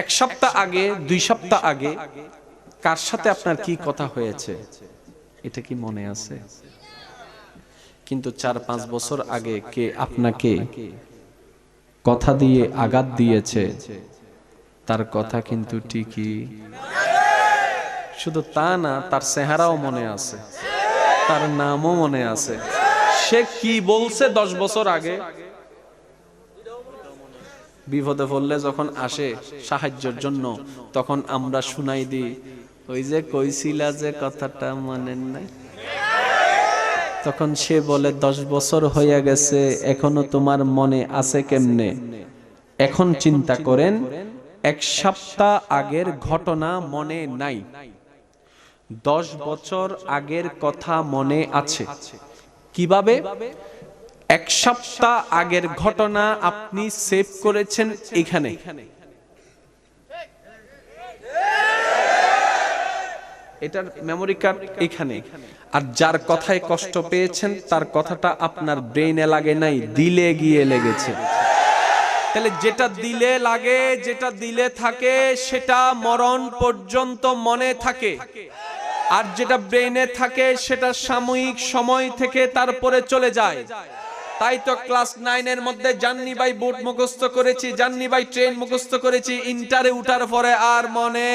এক সপ্তাহ আগে, দুই সপ্তাহ আগে কার সাথে আপনার কি কথা হয়েছে? এটা কি মনে আছে? কিন্তু চার পাঁচ বছর আগে কে আপনাকে কথা দিয়ে আঘাত দিয়েছে, তার কথা কিন্তু ঠিকই। শুধু তা না, তার চেহারাও মনে আছে, তার নামও মনে আছে। সে কি বলছে দশ বছর আগে? বিপদে পড়লে যখন আসে সাহায্যের জন্য, তখন আমরা শুনাই দিই, ওই যে কইছিলা যে কথাটা মনে নাই তখন সে বলে, দশ বছর হইয়া গেছে, এখনও তোমার মনে আছে কেমনে? এখন চিন্তা করেন, এক সপ্তাহ আগের ঘটনা মনে নাই। দশ বছর আগের কথা মনে আছে। কীভাবে? এক সপ্তাহ আগের ঘটনা আপনি সেভ করেছেন এখানে। এটার মেমোরি কার্ড এখানে। আর যার কথায় কষ্ট পেয়েছেন, তার কথাটা আপনার ব্রেইনে লাগে নাই, দিলে গিয়ে লেগেছে। তাহলে যেটা দিলে লাগে, যেটা দিলে থাকে, সেটা মরণ পর্যন্ত মনে থাকে। আর যেটা ব্রেইনে থাকে, সেটা সাময়িক সময় থেকে তারপরে চলে যায়। তাই তো ক্লাস নাইনের মধ্যে জান্নি বাই বুট মুখস্থ করেছি, জান্নি বাই ট্রেন মুখস্থ করেছি, ইন্টারে উঠার পরে আর মনে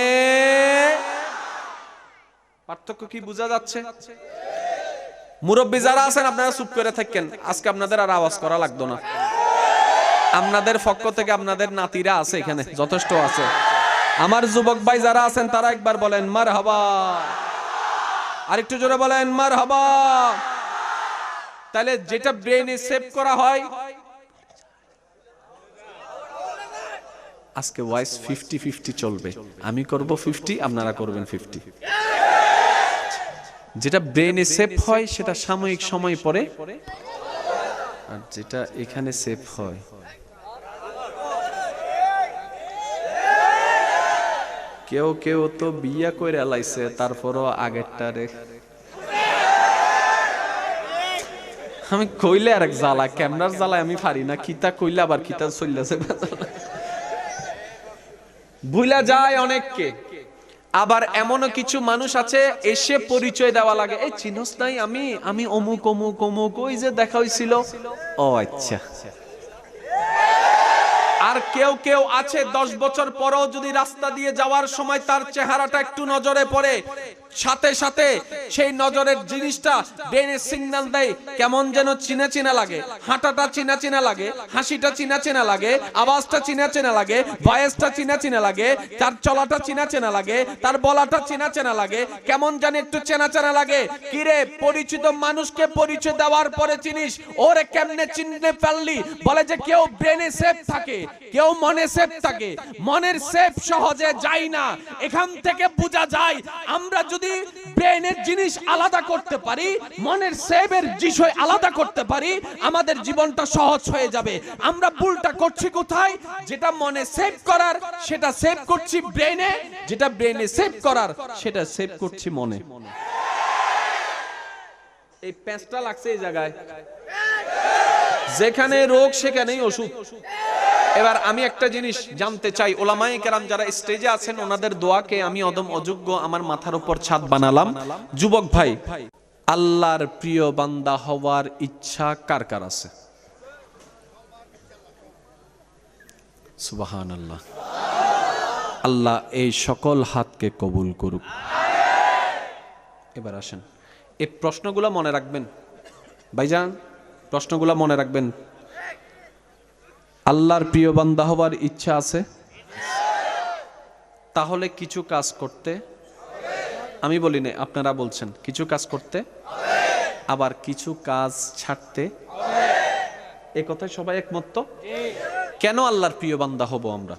পার্থক্য কি বোঝা যাচ্ছে? মুরব্বী যারা আছেন, আপনারা চুপ করে থাকেন। আজকে আপনাদের আর আওয়াজ করা লাগতো না। আপনাদের পক্ষ থেকে আপনাদের নাতিরা আছে এখানে, যথেষ্ট আছে। আমার যুবক ভাই যারা আছেন, তারা একবার বলেন মার হাবা আরেকটু জোরে বলেন মার হাবা তাহলে যেটা ব্রেনে সেভ করা হয়, আজকে ভয়েস ফিফটি ফিফটি চলবে। আমি করব ফিফটি আপনারা করবেন ফিফটি যেটা ব্রেনে সেভ হয়, সেটা সাময়িক সময় পরে, আর যেটা এখানে সেভ হয়, কেউ কেউ তো বিয়া করে লাইছে, তারপরও আগেরটা রে আমি কইলে আর এক জ্বালা ক্যামেরার জ্বালায় আমি পারি না? কিতা কইলে আবার কিতা চললেছে ভুলা যায় অনেককে। আবার এমনও কিছু মানুষ আছে, এসে পরিচয় দেওয়া লাগে। এই চিনস নাই আমি আমি অমুক অমুক অমুক, ওই যে দেখা হয়েছিল ও আচ্ছা। আর কেউ কেউ আছে, দশ বছর পরেও যদি রাস্তা দিয়ে যাওয়ার সময় তার চেহারাটা একটু নজরে পড়ে। সাথে সাথে সেই নজরের জিনিসটা ব্রেনে সিগন্যাল দেয়, কেমন যেন চিনা চিনা লাগে। হাঁটাটা চিনা চিনা লাগে, হাসিটা চিনা চিনা লাগে, আওয়াজটা চিনা চিনা লাগে ভয়েসটা চিনা চিনা লাগে, তার চলাটা চিনা চেনা লাগে, তার বলাটা চিনা চেনা লাগে, কেমন জানি একটু চেনা চেনা লাগে। কিরে, পরিচিত মানুষকে পরিচয় দেওয়ার পরে চিনিস? ওরে কেমনে চিনতে পারলি? বলে যে কেউ ব্রেনে সেফ থাকে, কেউ মনে সেফ থাকে। মনের সেফ সহজে যায় না। এখান থেকে বোঝা যায়, আমরা যদি ব্রেনের জিনিস আলাদা করতে পারি, মনের সেভের বিষয় আলাদা করতে পারি, আমাদের জীবনটা সহজ হয়ে যাবে। আমরা ভুলটা করছি কোথায়? যেটা মনে সেভ করার, সেটা সেভ করছি ব্রেনে যেটা ব্রেনে সেভ করার, সেটা সেভ করছি মনে। এই প্যাঁচটা লাগছে এই জায়গায়। যেখানে রোগ, সেখানেই ওষুধ এবার আমি একটা জিনিস জানতে চাই ওলামাই কেরাম যারা স্টেজে আছেন, ওনাদের দোয়াকে আমি অদম অযোগ্য আমার মাথার উপর ছাদ বানালাম। যুবক ভাই, আল্লাহর প্রিয় বান্দা হওয়ার ইচ্ছা কার কার আছে? আল্লাহ এই সকল হাতকে কবুল করুক। এবার আসেন। এই প্রশ্নগুলো মনে রাখবেন। ভাইজান, প্রশ্নগুলো মনে রাখবেন। আল্লাহর প্রিয় বান্দা হবার ইচ্ছা আছে? তাহলে কিছু কাজ করতে। আমি বলি না, আপনারা বলছেন, কিছু কাজ করতে। আবার কিছু কাজ ছাড়তে। এ কথায় সবাই একমত তো? কেন আল্লাহর প্রিয় বান্দা হব আমরা?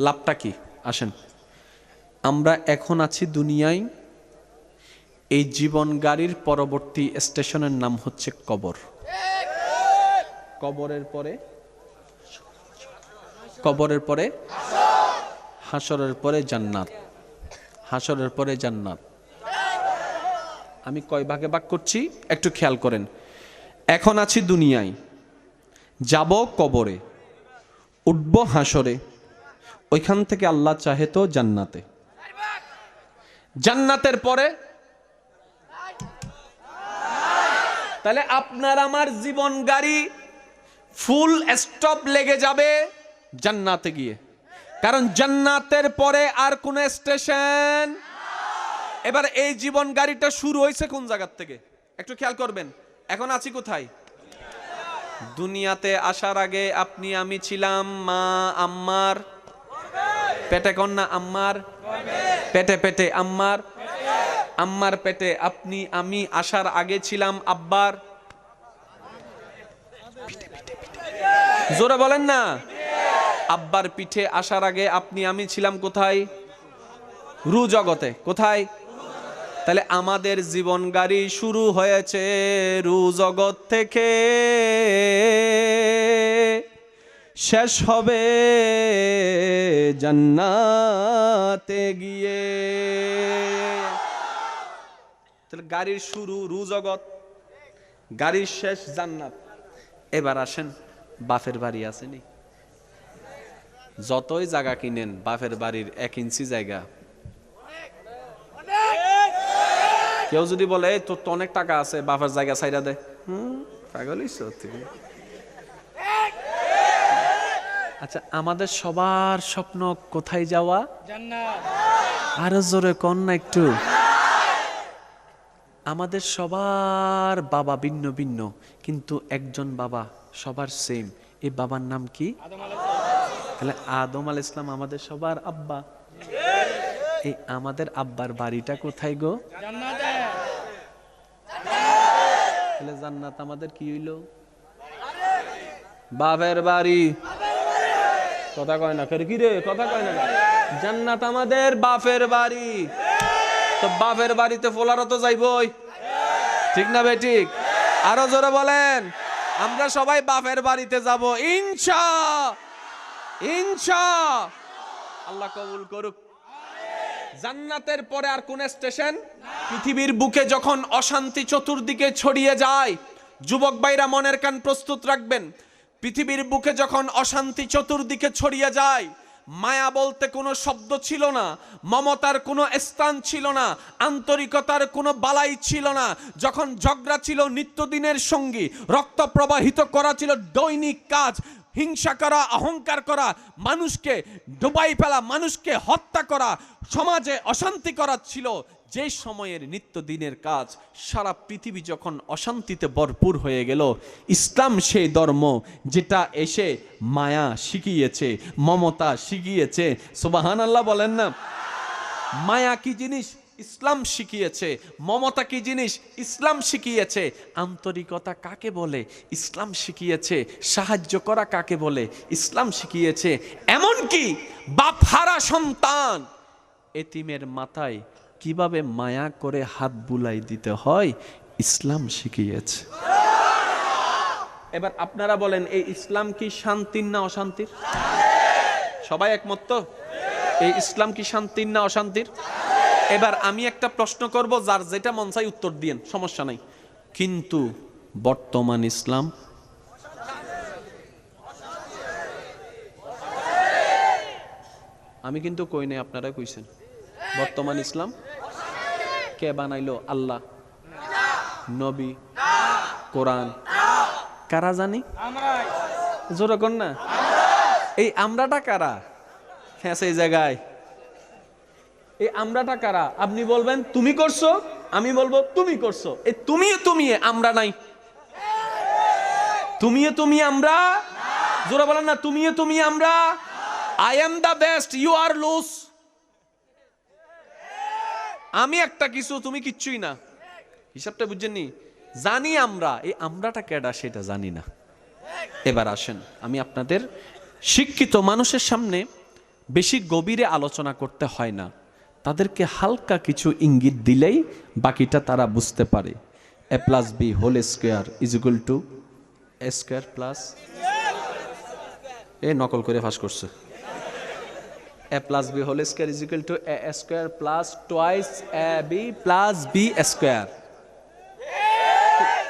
লাভটা কি? আসেন। আমরা এখন আছি দুনিয়ায়। এই জীবন গাড়ির পরবর্তী স্টেশনের নাম হচ্ছে কবর। কবরের পরে কবরের পরে? হাসরের পরে জান্নাত। হাসরের পরে জান্নাত। আমি কয় ভাগে ভাগ করছি? একটু খেয়াল করেন। এখন আছি দুনিয়ায়। যাব কবরে। উঠব হাসরে ওইখান থেকে আল্লাহ চাহে তো জান্নাতে। জান্নাতের পরে? তাহলে আপনার আমার জীবন গাড়ি ফুল স্টপ লেগে যাবে। জান্নাতে গিয়ে। কারণ জান্নাতের পরে আর কোন স্টেশন এবার এই জীবন গাড়িটা শুরু হয়েছে কোন জায়গার থেকে? একটু খেয়াল করবেন, এখন আছি কোথায়? দুনিয়াতে আসার আগে আপনি, আমি ছিলাম মা, আম্মার। পেটে কন্যা, আম্মার। পেটে পেটে, আম্মার। আম্মার পেটে আপনি, আমি আসার আগে ছিলাম আব্বার। জোরে বলেন না। আব্বার পিঠে আসার আগে আপনি, আমি ছিলাম কোথায়? রু জগতে। কোথায়? তাহলে আমাদের জীবন গাড়ি শুরু হয়েছে রু জগৎ থেকে। শেষ হবে জান্নাতে গিয়ে। তাহলে গাড়ির শুরু রু জগৎ, গাড়ির শেষ জান্নাত। এবার আসেন বাফের বাড়ি আসেনি। যতই জায়গা কিনেন, বাপের বাড়ির এক ইঞ্চি জায়গা। কেউ যদি বলে, "এই, তোর তো অনেক টাকা আছে বাফের জায়গা সাইডা দে। হুম পাগলই সত্যি আচ্ছা আমাদের সবার স্বপ্ন কোথায় যাওয়া? আরও জোরে কন না একটু। আমাদের সবার বাবা ভিন্ন ভিন্ন, কিন্তু একজন বাবা সবার সেম এই বাবার নাম কি? তাহলে আদম আল ইসলাম আমাদের সবার আব্বা। এই আমাদের আব্বার বাড়িটা কোথায় গো? তাহলে জান্নাত আমাদের কি হইল? বাপের বাড়ি। কথা কয় না কি রে? কথা কয় না জান্নাত আমাদের বাপের বাড়ি। তো বাপের বাড়িতে ফোলারও তো যাইবই। ঠিক না বে ঠিক? আরও জোরে বলেন, আমরা সবাই বাপের বাড়িতে যাব, ইনশা। ইনশা আল্লাহ কবুল করুক। জান্নাতের পরে আর কোন স্টেশন? পৃথিবীর বুকে যখন অশান্তি চতুর্দিকে ছড়িয়ে যায়, যুবক ভাইরা মনের কান প্রস্তুত রাখবেন। পৃথিবীর বুকে যখন অশান্তি চতুর্দিকে ছড়িয়ে যায়, মায়া বলতে কোনো শব্দ ছিল না, মমতার কোনো স্থান ছিল না, আন্তরিকতার কোনো বালাই ছিল না। যখন ঝগড়া ছিল নিত্যদিনের সঙ্গী, রক্ত প্রবাহিত করা ছিল দৈনিক কাজ হিংসা করা, অহংকার করা, মানুষকে ডুবাই ফেলা, মানুষকে হত্যা করা, সমাজে অশান্তি করা ছিল। যে সময়ের নিত্যদিনের কাজ, সারা পৃথিবী যখন অশান্তিতে ভরপুর হয়ে গেল, ইসলাম সেই ধর্ম যেটা এসে মায়া শিখিয়েছে, মমতা শিখিয়েছে। সুবাহান আল্লাহ বলেন না। মায়া কি জিনিস? ইসলাম শিখিয়েছে? মমতা কি জিনিস ইসলাম শিখিয়েছে? আন্তরিকতা কাকে বলে? ইসলাম শিখিয়েছে। সাহায্য করা কাকে বলে? ইসলাম শিখিয়েছে। এমনকি বাপ হারা সন্তান এতিমের মাথায় কীভাবে মায়া করে হাত বুলাই দিতে হয়? ইসলাম শিখিয়েছে। এবার আপনারা বলেন, এই ইসলাম কি শান্তির না অশান্তির? সবাই একমত তো? এই ইসলাম কি শান্তির না অশান্তির? এবার আমি একটা প্রশ্ন করব, যার যেটা মন চাই উত্তর দিয়েন, সমস্যা নাই। কিন্তু বর্তমান ইসলাম আমি কিন্তু কই নাই, আপনারা কইছেন। বর্তমান ইসলাম কে বানাইলো? আল্লাহ, নবী, কোরআন। কারা জানি? জোরে না। এই আমরাটা কারা? হ্যাঁ সেই জায়গায়। এই আমরাটা কারা? আপনি বলবেন, তুমি করছ? আমি বলব, তুমি করছ। এই তুমি তুমি আমরা নাই। তুমি তুমি আমরা? জোরে বলেন না তুমি তুমি আমরা? I am the best you are lose আমি একটা কিছু, তুমি কিচ্ছুই না। হিসাবটা বুঝছেননি জানি আমরা। এই আমরাটা কেডা সেটা জানি না। এবার আসেন, আমি আপনাদের শিক্ষিত মানুষের সামনে বেশি গভীরে আলোচনা করতে হয় না। তাদেরকে হালকা কিছু ইঙ্গিত দিলেই বাকিটা তারা বুঝতে পারে। A plus B whole square is equal to A square plus A নকল করে ফাঁস করছে। A plus B whole square is equal to A square plus twice A B plus B square.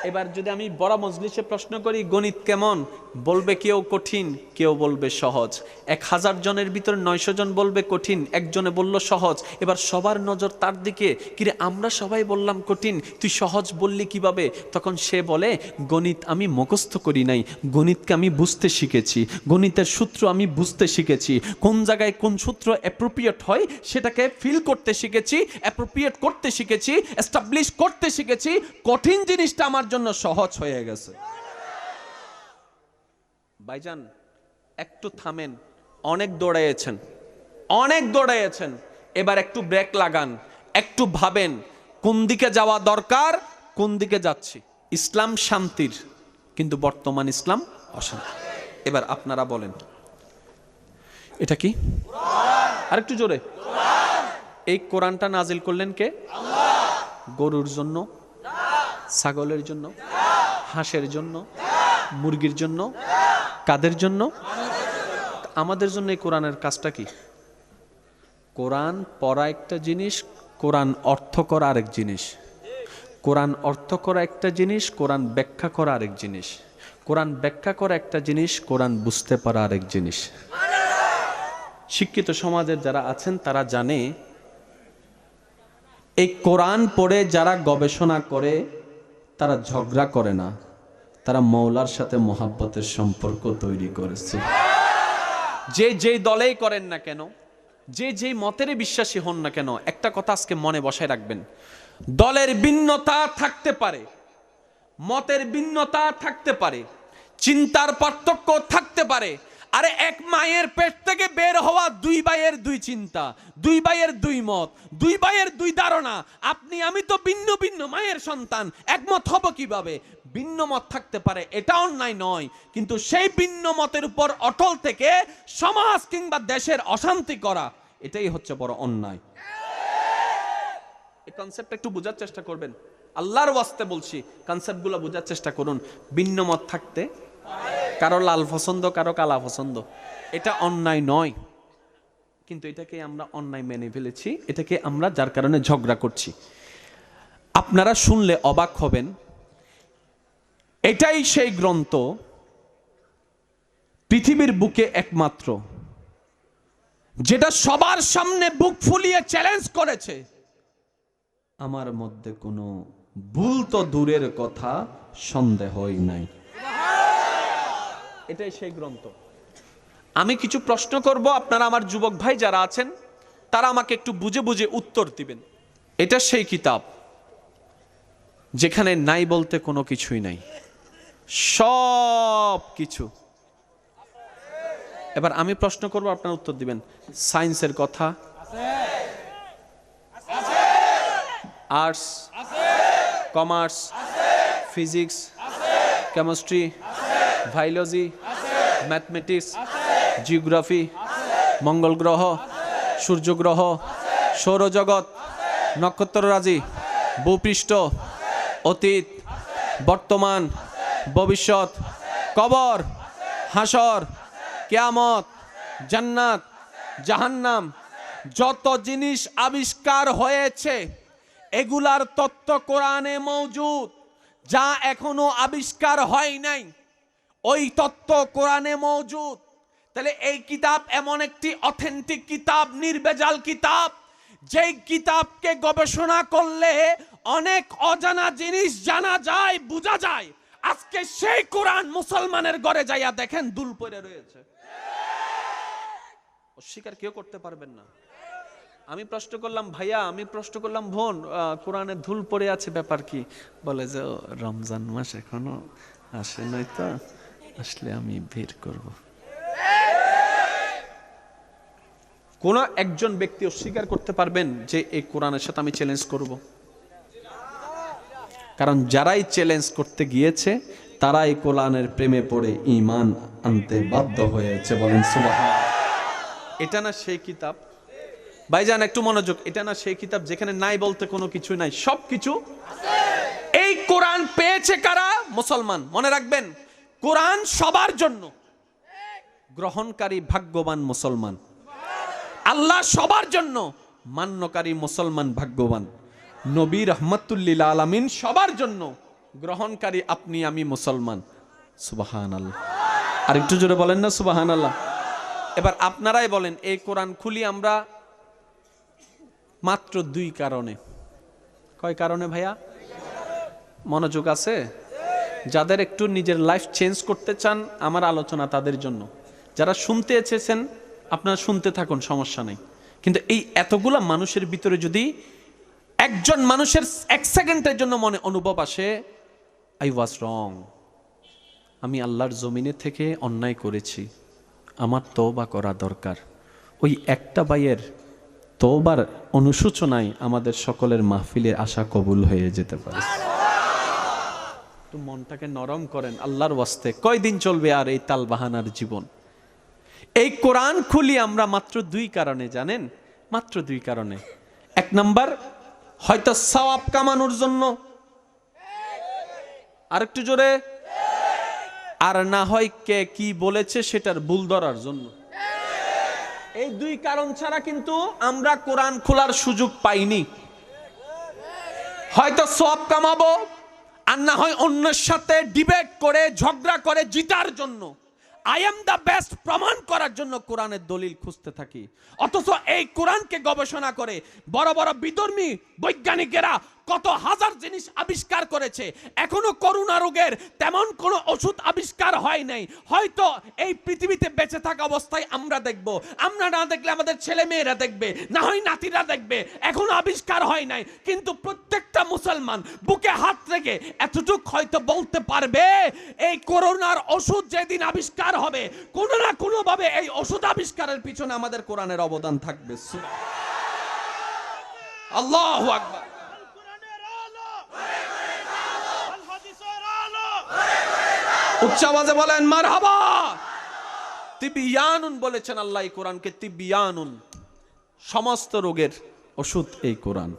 এবার যদি আমি বড় মজলিসে প্রশ্ন করি, গণিত কেমন? বলবে কেউ কঠিন, কেউ বলবে সহজ। এক হাজার জনের ভিতরে নয়শো জন বলবে কঠিন, একজনে বলল সহজ। এবার সবার নজর তার দিকে। কিরে, আমরা সবাই বললাম কঠিন, তুই সহজ বললি কীভাবে? তখন সে বলে, গণিত আমি মুখস্থ করি নাই, গণিতকে আমি বুঝতে শিখেছি, গণিতের সূত্র আমি বুঝতে শিখেছি, কোন জায়গায় কোন সূত্র অ্যাপ্রোপ্রিয়েট হয় সেটাকে ফিল করতে শিখেছি অ্যাপ্রোপ্রিয়েট করতে শিখেছি এস্টাবলিশ করতে শিখেছি, কঠিন জিনিসটা আমার জন্য সহজ হয়ে গেছে। ভাইজান, একটু থামেন। অনেক দৌড়াইয়েছেন। অনেক দৌড়াইয়েছেন। এবার একটু ব্রেক লাগান। একটু ভাবেন, কোন দিকে যাওয়া দরকার, কোন দিকে যাচ্ছি। ইসলাম শান্তির, কিন্তু বর্তমান ইসলাম অশান্তি। এবার আপনারা বলেন, এটা কি? আরেকটু জোরে। এই কোরআনটা নাজিল করলেন কে? গরুর জন্য, ছাগলের জন্য, হাঁসের জন্য, মুরগির জন্য কাদের জন্য? আমাদের জন্য এই কোরআনের কাজটা কি? কোরআন পড়া একটা জিনিস, কোরআন অর্থ করা আরেক জিনিস। কোরআন অর্থ করা একটা জিনিস, কোরআন ব্যাখ্যা করা আরেক জিনিস। কোরআন ব্যাখ্যা করা একটা জিনিস, কোরআন বুঝতে পারা আরেক জিনিস। শিক্ষিত সমাজের যারা আছেন, তারা জানে, এই কোরআন পড়ে যারা গবেষণা করে, তারা ঝগড়া করে না। তারা মৌলার সাথে মোহাব্বতের সম্পর্ক তৈরি করেছে। যে যেই দলেই করেন না কেন, যে যেই মতেরই বিশ্বাসী হন না কেন, একটা কথা আজকে মনে বসায় রাখবেন। দলের ভিন্নতা থাকতে পারে, মতের ভিন্নতা থাকতে পারে, চিন্তার পার্থক্য থাকতে পারে, আরে এক মায়ের পেট থেকে বের হওয়া দুই ভাইয়ের দুই চিন্তা, দুই ভাইয়ের দুই মত, দুই ভাইয়ের দুই ধারণা, আপনি, আমি তো ভিন্ন ভিন্ন মায়ের সন্তান, একমত হব কীভাবে? ভিন্ন মত থাকতে পারে এটা অন্যায় নয়। কিন্তু সেই ভিন্ন মতের উপর অটল থেকে সমাজ কিংবা দেশের অশান্তি করা, এটাই হচ্ছে বড় অন্যায়। এই কনসেপ্টটা একটু বোঝার চেষ্টা করবেন। আল্লাহর ওয়াস্তে বলছি কনসেপ্টগুলো বোঝার চেষ্টা করুন। ভিন্ন মত থাকতে, কারও লাল পছন্দ, কারও কালা পছন্দ, এটা অন্যায় নয়। কিন্তু এটাকে আমরা অন্যায় মেনে ফেলেছি, এটাকে আমরা যার কারণে ঝগড়া করছি। আপনারা শুনলে অবাক হবেন এটাই সেই গ্রন্থ পৃথিবীর বুকে একমাত্র, যেটা সবার সামনে বুক ফুলিয়ে চ্যালেঞ্জ করেছে। আমার মধ্যে কোনো ভুল তো দূরের কথা, সন্দেহই নাই। এটাই সেই গ্রন্থ। আমি কিছু প্রশ্ন করব, আপনারা আমার যুবক ভাই যারা আছেন, তারা আমাকে একটু বুঝে বুঝে উত্তর দিবেন। এটা সেই কিতাব, যেখানে নাই বলতে কোনো কিছুই নাই। সব কিছু এবার আমি প্রশ্ন করব, আপনার উত্তর দিবেন। সায়েন্সের কথা। Arts. Commerce. Physics. Chemistry. Biology mathematics. Geography. মঙ্গল গ্রহ। সূর্য গ্রহ। সৌরজগৎ। নক্ষত্ররাজি। ভূপৃষ্ঠ। অতীত। বর্তমান। ভবিষ্যৎ, কবর, হাসর, কেয়ামত, জান্নাত, জাহান্নাম, যত জিনিস আবিষ্কার হয়েছে, এগুলার তত্ত্ব কোরআনে মৌজুদ যা এখনও আবিষ্কার হয় নাই, ওই তত্ত্ব কোরআনে মৌজুদ তাহলে এই কিতাব এমন একটি অথেন্টিক কিতাব, নির্বেজাল কিতাব, যেই কিতাবকে গবেষণা করলে অনেক অজানা জিনিস জানা যায়, বোঝা যায়। আজকে সেই কোরআন মুসলমানের ঘরে যাইয়া দেখেন দুল পরে রয়েছে। অস্বীকার কেউ করতে পারবেন না। আমি প্রশ্ন করলাম, ভাইয়া, আমি প্রশ্ন করলাম, বোন কোরআনে ধুল পড়ে আছে, ব্যাপার কি? বলে যে রমজান মাস এখনও আসে নাই তো, আসলে আমি বের করব। কোন একজন ব্যক্তি অস্বীকার করতে পারবেন যে, এই কোরআনের সাথে আমি চ্যালেঞ্জ করব। কারণ যারাই চ্যালেঞ্জ করতে গিয়েছে, তারাই কোরআনের প্রেমে পড়ে ঈমান আনতে বাধ্য হয়েছে। বলেন সুবহান এটা না সেই কিতাব? ভাইজান, একটু মনোযোগ। এটা না সেই কিতাব যেখানে নাই বলতে কোনো কিছু নাই, সব কিছু এই কোরআন পেয়েছে কারা? মুসলমান। মনে রাখবেন, কোরআন সবার জন্য। গ্রহণকারী ভাগ্যবান মুসলমান। আল্লাহ সবার জন্য মান্যকারী মুসলমান ভাগ্যবান। নবী রহমতুল্লিল আলামিন সবার জন্য গ্রহণকারী আপনি, আমি মুসলমান। সুবাহান আল্লাহ আর একটু জোরে বলেন না সুবাহান আল্লাহ এবার আপনারাই বলেন, এই কোরআন খুলি আমরা মাত্র দুই কারণে। কয় কারণে ভাইয়া? মনোযোগ আছে? যাদের একটু নিজের লাইফ চেঞ্জ করতে চান, আমার আলোচনা তাদের জন্য। যারা শুনতে এসেছেন আপনারা শুনতে থাকুন, সমস্যা নেই। কিন্তু এই এতগুলা মানুষের ভিতরে যদি একজন মানুষের এক সেকেন্ডের জন্য মনে অনুভব আসে আই ওয়াজ রং আমি আল্লাহর জমিনে থেকে অন্যায় করেছি। আমার তওবা করা দরকার। ওই একটা বাইয়ের তওবার অনুসূচনায় আমাদের সকলের মাহফিলের আশা কবুল হয়ে যেতে পারে। মনটাকে নরম করেন আল্লাহর ওয়াস্তে। কয়দিন চলবে আর এই তালবাহানার জীবন? এই কোরআন খুলি আমরা মাত্র দুই কারণে, জানেন? মাত্র দুই কারণে। এক নাম্বার হয়তো সওয়াব কামানোর জন্য। আর একটু জোরে। আর না হয় কে কি বলেছে সেটার ভুল ধরার জন্য। এই দুই কারণ ছাড়া কিন্তু আমরা কোরআন খোলার সুযোগ পাইনি। হয়তো সব কামাবো, আর না হয় অন্যের সাথে ডিবেট করে, ঝগড়া করে জিতার জন্য। আই এম দ্য বেস্ট প্রমাণ করার জন্য কোরআনের দলিল খুঁজতে থাকি। অথচ এই কোরআনকে গবেষণা করে বড় বড় বিধর্মী, বৈজ্ঞানিকেরা কত হাজার জিনিস আবিষ্কার করেছে। এখনও করোনা রোগের তেমন কোনো ওষুধ আবিষ্কার হয় নাই। হয়তো এই পৃথিবীতে বেঁচে থাকা অবস্থায় আমরা দেখব। আমরা না দেখলে আমাদের ছেলে মেয়েরা দেখবে, না হয় নাতিরা দেখবে। এখনও আবিষ্কার হয় নাই। কিন্তু প্রত্যেকটা মুসলমান বুকে হাত রেখে এতটুক হয়তো বলতে পারবে, এই করোনার ওষুধ যেদিন আবিষ্কার হবে, কোনো না কোনো ভাবে এই ওষুধ আবিষ্কারের পিছনে আমাদের কোরআনের অবদান থাকবে। আল্লাহ আকবার। উচ্চ বলেন মারহাবা। তিবিয়ানুন বলেছেন আল্লাহ এই কোরআনকে তিবিয়ানুন। সমস্ত রোগের ওষুধ এই কোরআন।